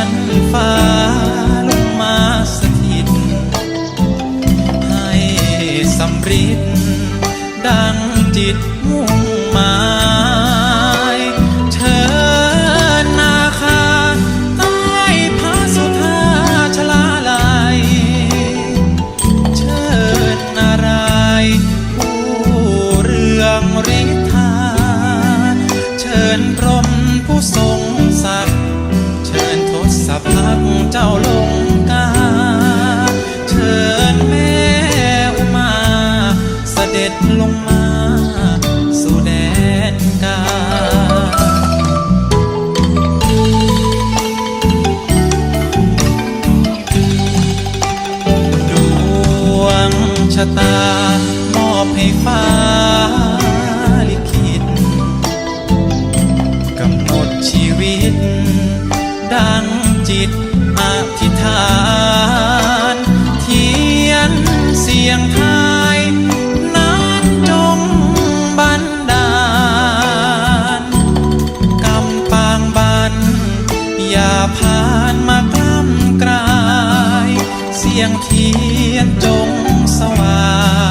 ันฟ้าลงมาสถิต ให้สำริดดังจิตมุ่งหมายเธอนาคาใต้พระสุธาชลาลายเชิดนารายผู้เรืองฤทธาเชิญพรมผู้ทรง ด็จลงมา สู่แดนกาดวงชะตามอบให้ฟ้าลิขิตกำหนดชีวิต ดังจิต อย่าผ่านมากล้ำกลาย เสียงเทียนจงสว่าง